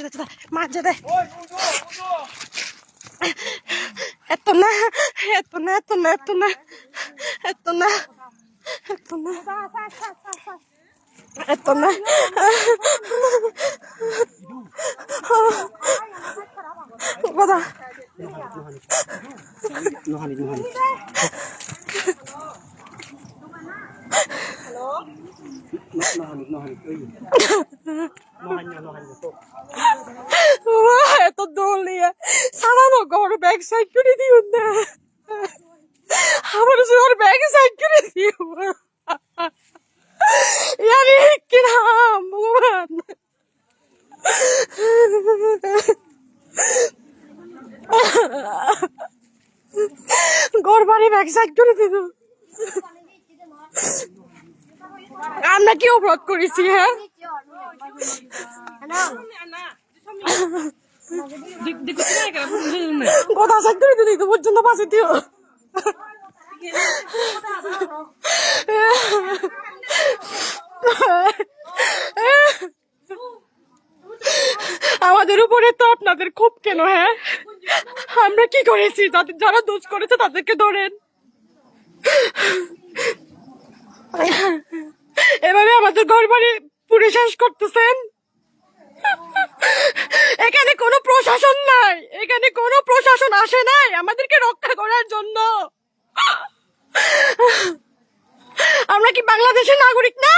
যেতে যেতে যেতে মার যেতে এত না এত না এত না এত না এত না এত না এত না কথা নোহানি নোহানি নোহানি নোহানি ওই নোহানি নোহানি তো এত দোল নিয়ে সারানো ঘর ব্যাগ সাইড করে দিও না আমার জোর ব্যাগ সাইড করে দিও ইয়ারে কি নাম ভগবান আমরা কি অপরাধ করেছি হ্যাঁ? কথা করে তো পর্যন্ত পাশে দিও। আমাদের উপরে তো আপনাদের খুব কেন হ্যাঁ? আমরা কি করেছি? যাদের যারা দোষ করেছে তাদেরকে ধরেন। এভাবে আমাদের ঘর বাড়ি পুরে শেষ করতেছেন? এখানে কোনো প্রশাসন নাই। এখানে কোনো প্রশাসন আসে নাই আমাদেরকে রক্ষা করার জন্য। আমরা কি বাংলাদেশের নাগরিক না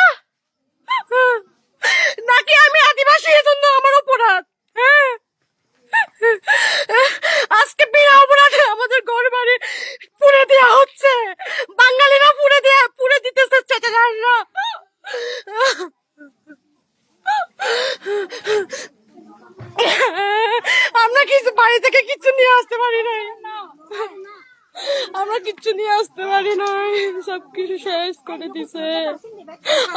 নাকি আমি আদিবাসী এজন্য আমার অপরাধ হ্যাঁ আজকে বিনা অপরাধে আমাদের ঘর বাড়ি পুড়ে দেওয়া হচ্ছে বাঙালিরা পুড়ে দেয়া পুড়ে দিতেছে চেচারা আমরা কিছু বাড়ি থেকে কিছু নিয়ে আসতে পারি নাই আমরা কিচ্ছু নিয়ে আসতে পারি নাই সব কিছু শেষ করে দিছে আহ।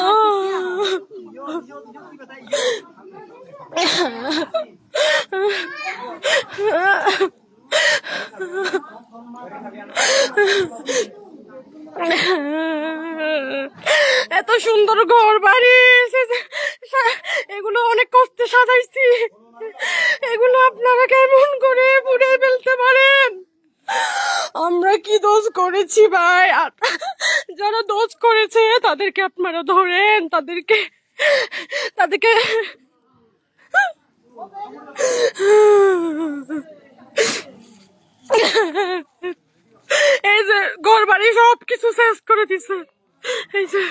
এত সুন্দর ঘর বাড়ি এগুলো অনেক কষ্টে সাজাইছি। এগুলো আপনারা কেমন করে পুড়ে ফেলতে পারেন? আমরা কি দোষ করেছি ভাই? যারা দোষ করেছে, তাদেরকে আপনারা ধরেন, তাদেরকে তাদেরকে এই যে ঘর বাড়ি সব কিছু শেষ করে দিছে। এই যে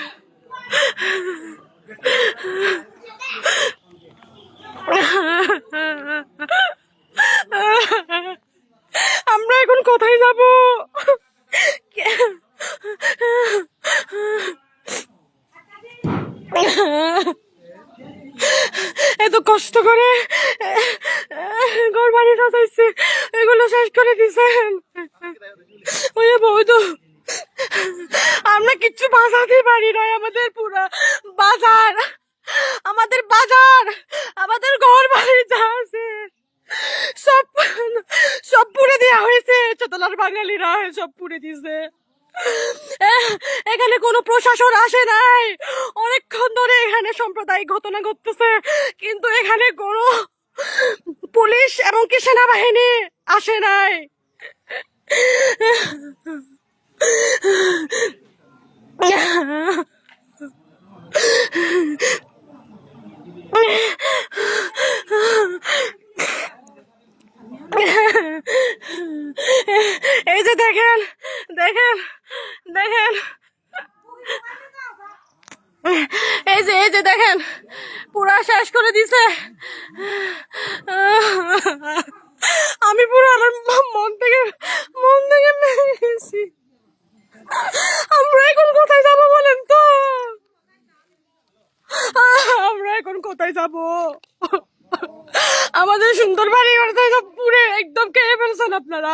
আমরা এখন কোথায় যাব? এত কষ্ট করে ঘর সাজাইছে, এগুলো শেষ করে দিছেন ওই বৌদ, আমরা কিচ্ছু বাঁচাতে পারি নাই আমাদের পুরা বাজার, আমাদের বাজার আমাদের ঘর বাড়ি যা আছে সব সব পুড়ে দেওয়া হয়েছে চতলার বাঙালিরা সব পুড়ে দিছে এহ, এখানে কোনো প্রশাসন আসে নাই। অনেকক্ষণ ধরে এখানে সাম্প্রদায়িক ঘটনা ঘটতেছে। কিন্তু এখানে কোনো পুলিশ এবং কি সেনাবাহিনী আসে নাই। এই যে দেখেন দেখেন দেখেন। এই যে এই যে, দেখেন, পুরা শেষ করে দিছে। আমি পুরো আমার মন থেকে মন থেকে মেরে গেছি আমরা এখন কোথায় যাব বলেন তো? আমরা এখন কোথায় যাব? আমাদের সুন্দর বাড়ি সব পুরে একদম খেয়ে ফেলছেন আপনারা।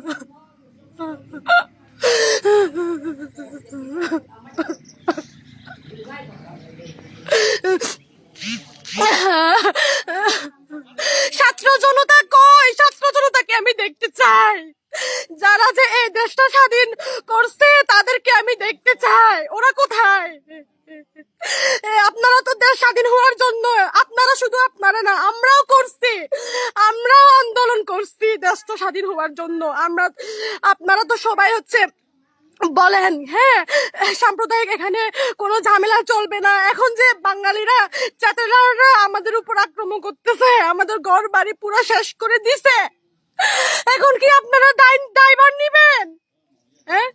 করছি দেশটা স্বাধীন হওয়ার জন্য। আমরা, আপনারা তো সবাই হচ্ছে বলেন হ্যাঁ সাম্প্রদায়িক এখানে কোনো ঝামেলা চলবে না। এখন যে বাঙালিরা চাটেলাররা আমাদের উপর আক্রমণ করতেছে, আমাদের ঘর বাড়ি পুরো শেষ করে দিছে। এখন কি আপনারা দায়ভার নিবেন? হ্যাঁ?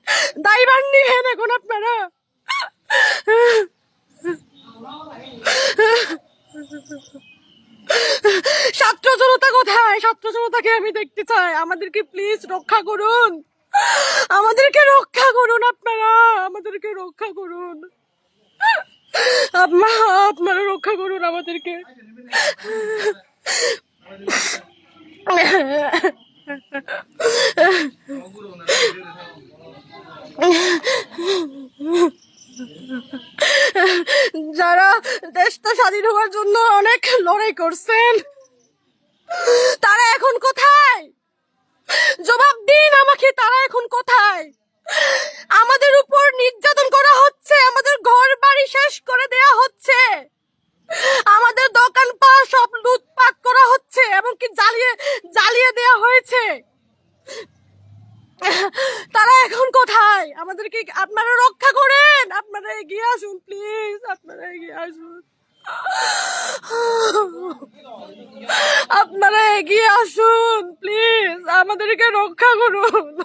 দায়ভার নিবেন এখন আপনারা? ছাত্র জনতা কোথায়? ছাত্র জনতাকে আমি দেখতে চাই। আমাদেরকে প্লিজ রক্ষা করুন। আমাদেরকে রক্ষা করুন আপনারা। আমাদেরকে রক্ষা করুন। আপনা আপনারা রক্ষা করুন আমাদেরকে। যারা দেশটা স্বাধীন হওয়ার জন্য অনেক লড়াই করছেন, তারা এখন কোথায়? জবাব দিন আমাকে, তারা এখন কোথায়? আমাদের উপর নির্যাতন করা হচ্ছে, আমাদের ঘর বাড়ি শেষ করে দেয়া হচ্ছে। আমাদের দোকান পা সব লুটপাট করা হচ্ছে, এমনকি জ্বালিয়ে জ্বালিয়ে দেয়া হয়েছে। তারা এখন কোথায়? আমাদেরকে আপনারা রক্ষা করেন! আপনারা এগিয়ে আসুন প্লিজ আপনারা এগিয়ে আসুন। আপনারা এগিয়ে আসুন প্লিজ আমাদেরকে রক্ষা করুন!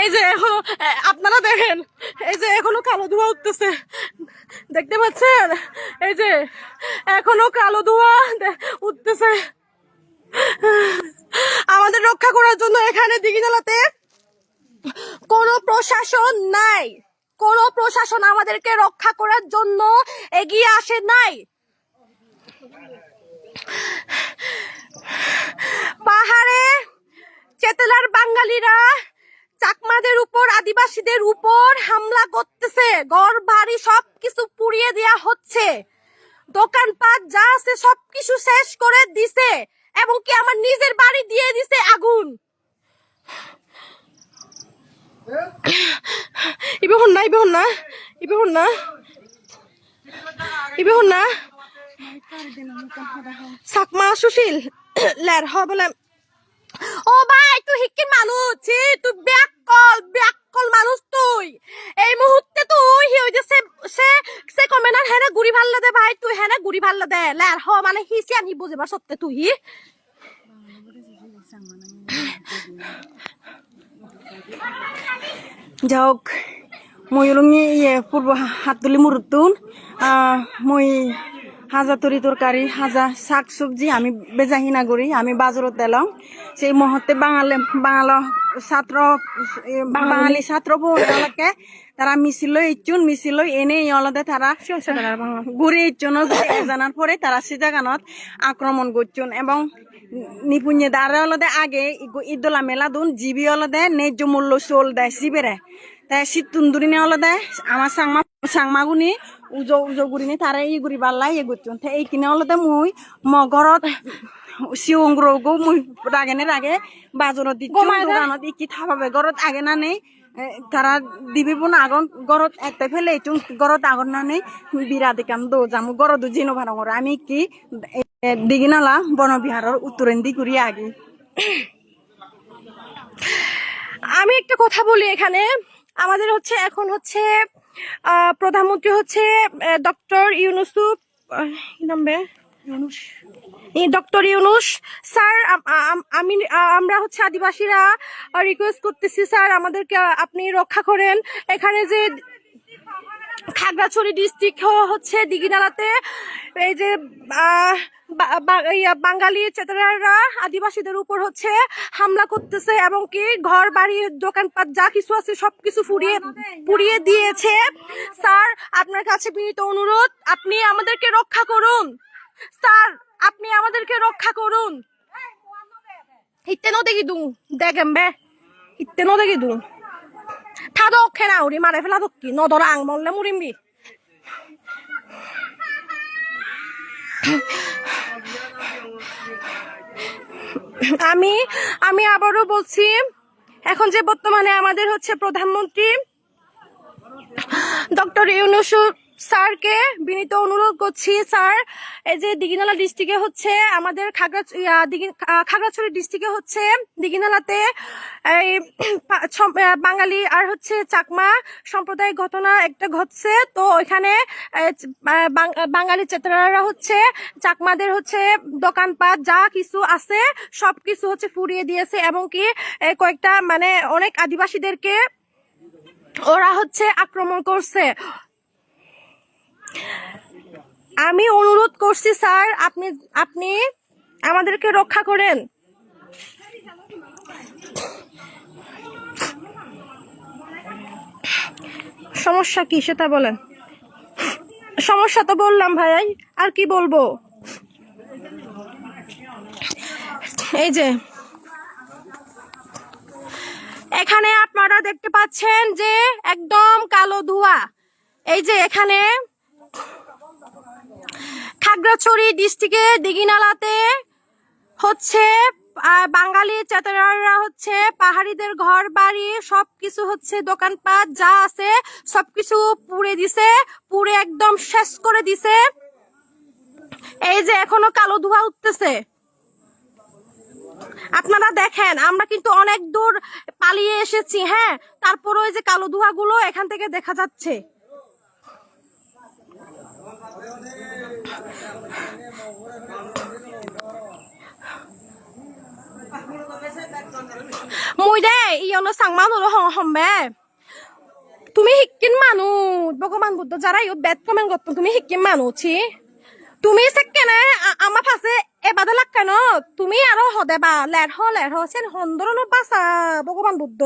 এই যে এখনও আপনারা দেখেন, এই যে এখনও কালো ধোঁয়া উঠতেছে। দেখতে পাচ্ছেন? এই যে এখনও কালো ধোঁয়া উঠতেছে। আমাদের রক্ষা করার জন্য এখানে দিঘিনালাতে কোনো প্রশাসন নাই। কোন প্রশাসন আমাদেরকে রক্ষা করার জন্য এগিয়ে আসে নাই। পাহাড়ে চেতলার বাঙালিরা চাকমাদের উপর, আদিবাসীদের উপর হামলা করতেছে। ঘর, বাড়ি সবকিছু পুড়িয়ে দেয়া হচ্ছে। দোকানপাট যা আছে সবকিছু শেষ করে দিছে এবং কি আমার নিজের বাড়ি দিয়ে দিছে আগুন। ইবে হন না, ইবে হন না, ইবে হন না, ইবে হন না। সুশীল, লের হ বলে ও ভাই তুই হিক্কির মানুষ। ছি, তুই ব্যাককল ব্যাককল মানুষ তুই। এই মুহূর্তে তুই হি যে সে সে সে কমে না হেনে গুড়ি ভাল্লা দে ভাই তুই হেনে গুড়ি ভাল্লা দে। লের হ মানে হিসি আনি বুঝিবার সত্যি তুই। যাওক মই ইয়ে পূর্ব হাতুলি মুরুতুন মই হাজা তরি তরকারি হাজা শাক সবজি আমি বেজাহিনা করি আমি বাজারত এলাম সেই মুহূর্তে বাঙালি বাঙাল ছাত্র বাঙালি। ছাত্র বহুকে তারা মিছিল ইচ্ছুন মিছিল এনে অলদে তারা ঘুরে ইচ্ছুন জানার পরে তারা সে জাগানত আক্রমণ করছুন এবং নিপুণ্য দ্বারা অলদে আগে ইদোলা মেলা দুন জিবি অলদে ন্যায্য মূল্য চোল দেয় শিবেরে তাই শীত তুন্দুরিনে অলদে আমার সাংমা সাংমাগুনি উজো উজো গুরিনি তারা ই গুরি বাল্লা ইয়ে গুচুন তাই এই কিনে অলদে মুই মগরত সিউংগ্রগো মুই রাগেনে রাগে বাজারত দিচ্ছুন দোকানত ইকি থাপাবে গরত আগে না নেই তারা দিবি বোন আগন গরত একটা ফেলে চুন গরত আগন না নেই বিরাদি কাম দো যামু। গরত জিনো ভাড়া করে আমি কি দিগিনালা বনবিহারের উত্তরেন্দি করি আগে আমি একটা কথা বলি এখানে। আমাদের হচ্ছে এখন হচ্ছে প্রধানমন্ত্রী হচ্ছে ডক্টর ইউনুসুফ নামবে ডক্টর ইউনুস। স্যার আমি আমরা হচ্ছে আদিবাসীরা রিকোয়েস্ট করতেছি স্যার আমাদেরকে আপনি রক্ষা করেন। এখানে যে খাগড়াছড়ি ডিস্ট্রিক্ট হচ্ছে দিঘিনালাতে। এই যে বাঙালি চেতনারা আদিবাসীদের উপর হচ্ছে হামলা করতেছে এবং কি ঘর, বাড়ি, দোকানপাট যা কিছু আছে সবকিছু ফুরিয়ে, পুড়িয়ে দিয়েছে। স্যার, আপনার কাছে বিনীত অনুরোধ, আপনি আমাদেরকে রক্ষা করুন। স্যার, আপনি আমাদেরকে রক্ষা করুন। ইত্তেনো দেখি দু দেখেন বে ইত্তেনো দেখি দু থাদক খেনা উড়ি মারে ফেলা দক্ষি নদরা আং মরলে মুড়িমবি আমি আমি আবারও বলছি, এখন যে বর্তমানে আমাদের হচ্ছে প্রধানমন্ত্রী, ডক্টর ইউনুসুর স্যারকে বিনীত অনুরোধ করছি, স্যার। এই যে দিঘিনালা ডিস্ট্রিক্টে হচ্ছে আমাদের খাগড়া খাগড়াছড়ি ডিস্ট্রিক্টে হচ্ছে দিঘিনালাতে বাঙালি আর হচ্ছে চাকমা সাম্প্রদায়িক ঘটনা একটা ঘটছে। তো ওইখানে বাঙালি চেতনারা হচ্ছে চাকমাদের হচ্ছে দোকানপাট, যা কিছু আছে সব কিছু হচ্ছে ফুরিয়ে দিয়েছে। এবং কি কয়েকটা মানে অনেক আদিবাসীদেরকে ওরা হচ্ছে আক্রমণ করছে। আমি অনুরোধ করছি, স্যার, আপনি আপনি আমাদেরকে রক্ষা করেন। সমস্যা কি সেটা বলেন। সমস্যা তো বললাম ভাই, আর কি বলব? এই যে, এখানে আপনারা দেখতে পাচ্ছেন যে একদম কালো ধোঁয়া। এই যে এখানে খাগড়াছড়ি ডিস্ট্রিক্টে দিঘিনালাতে হচ্ছে বাঙালি চেতনারা হচ্ছে পাহাড়িদের ঘর বাড়ি, সবকিছু হচ্ছে দোকানপাট যা আছে সবকিছু পুড়ে দিছে, পুড়ে একদম শেষ করে দিছে। এই যে এখনও কালো ধোঁয়া উঠতেছে। আপনারা দেখেন, আমরা কিন্তু অনেক দূর পালিয়ে এসেছি হ্যাঁ? তারপর ওই যে কালো ধোঁয়া গুলো এখান থেকে দেখা যাচ্ছে। মই দে ইয়নো সাংমা নলো হম হমবে তুমি শিক্ষিত মানুহ, ভগৱান বুদ্ধ যারা ইউ বেদ কমেন্ট করতো তুমি শিক্ষিত মানুহ, ছি। তুমি সেকেনে আমার ফাঁসে এবাদে লাগ ন? তুমি আরও হদেবা লের হ লের হ সেন হন্দরন বাসা ভগবান বুদ্ধ।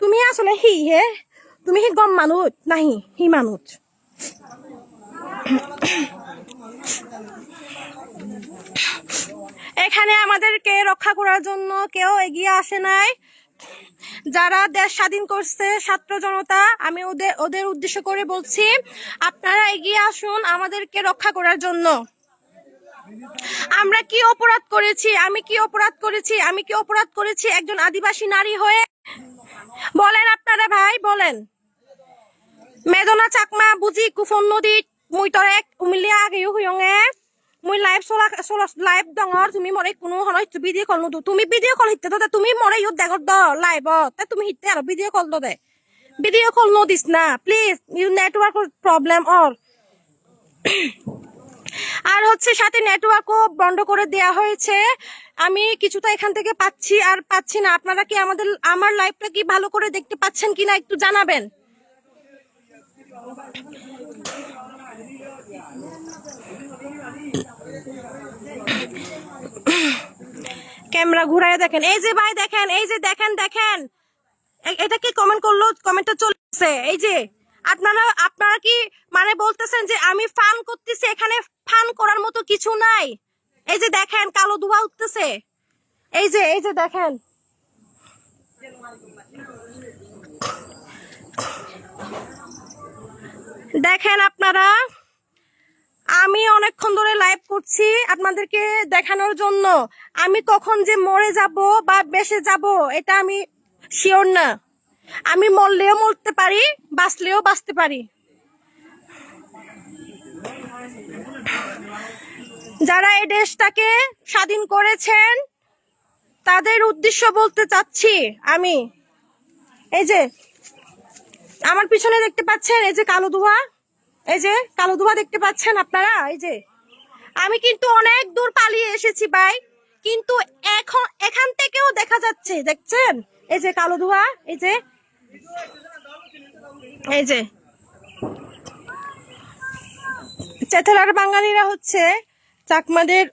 তুমি আসলে হি হে। তুমি হি গম মানুষ নাহি হি মানুষ এখানে আমাদেরকে রক্ষা করার জন্য কেউ এগিয়ে আসে নাই। যারা দেশ স্বাধীন করছে, ছাত্র জনতা, আমি ওদের ওদের উদ্দেশ্য করে বলছি, আপনারা এগিয়ে আসুন আমাদেরকে রক্ষা করার জন্য। আমরা কি অপরাধ করেছি? আমি কি অপরাধ করেছি? আমি কি অপরাধ করেছি? একজন আদিবাসী নারী হয়ে? বলেন আপনারা ভাই, বলেন। মেদনা চাকমা বুঝি কুফন নদী মুই তরে উমিলিয়া আগেও হুয়ঙে মুই লাইভ চলা চলা লাইভ ডঙর তুমি মরে কোনো হনয় ভিডিঅ' কল নদো তুমি ভিডিও কল হিতে দে তুমি মরে ইউত দেখৰ দ লাইভত তে তুমি হিতে আৰু ভিডিও কল দে ভিডিও কল নদিস না please you network problem or আর হচ্ছে সাথে নেটওয়ার্কও বন্ধ করে দেয়া হয়েছে। আমি কিছুটা এখান থেকে পাচ্ছি আর পাচ্ছি না। আপনারা কি আমাদের, আমার লাইভটা কি ভালো করে দেখতে পাচ্ছেন কিনা একটু জানাবেন? ক্যামেরা ঘুরায় দেখেন। এই যে ভাই দেখেন, এই যে দেখেন দেখেন। এটা কি কমেন্ট করল? কমেন্টটা চলছে। এই যে, আপনারা আপনারা কি মানে বলতেছেন যে আমি ফান করতেছি, এখানে ফান করার মতো কিছু নাই? এই যে দেখেন, কালো ধোঁয়া উঠতেছে। এই যে এই যে দেখেন। দেখেন আপনারা আমি অনেকক্ষণ ধরে লাইভ করছি আপনাদেরকে দেখানোর জন্য। আমি কখন যে মরে যাব বা বেসে যাব, এটা আমি শিওর না। আমি মরলেও মরতে পারি, বাঁচলেও বাঁচতে পারি। যারা এই দেশটাকে স্বাধীন করেছেন, তাদের উদ্দেশ্য বলতে চাচ্ছি আমি। এই যে, আমার পিছনে দেখতে পাচ্ছেন, এই যে কালো ধোঁয়া। এই যে, কালো ধোঁয়া দেখতে পাচ্ছেন আপনারা? এই যে। আমি কিন্তু অনেক দূর পালিয়ে এসেছি ভাই। কিন্তু এখন, এখান থেকেও দেখা যাচ্ছে, দেখছেন? এই যে কালো ধোঁয়া, এই যে। এই যে। চেতলার বাঙালিরা হচ্ছে চাকমাদের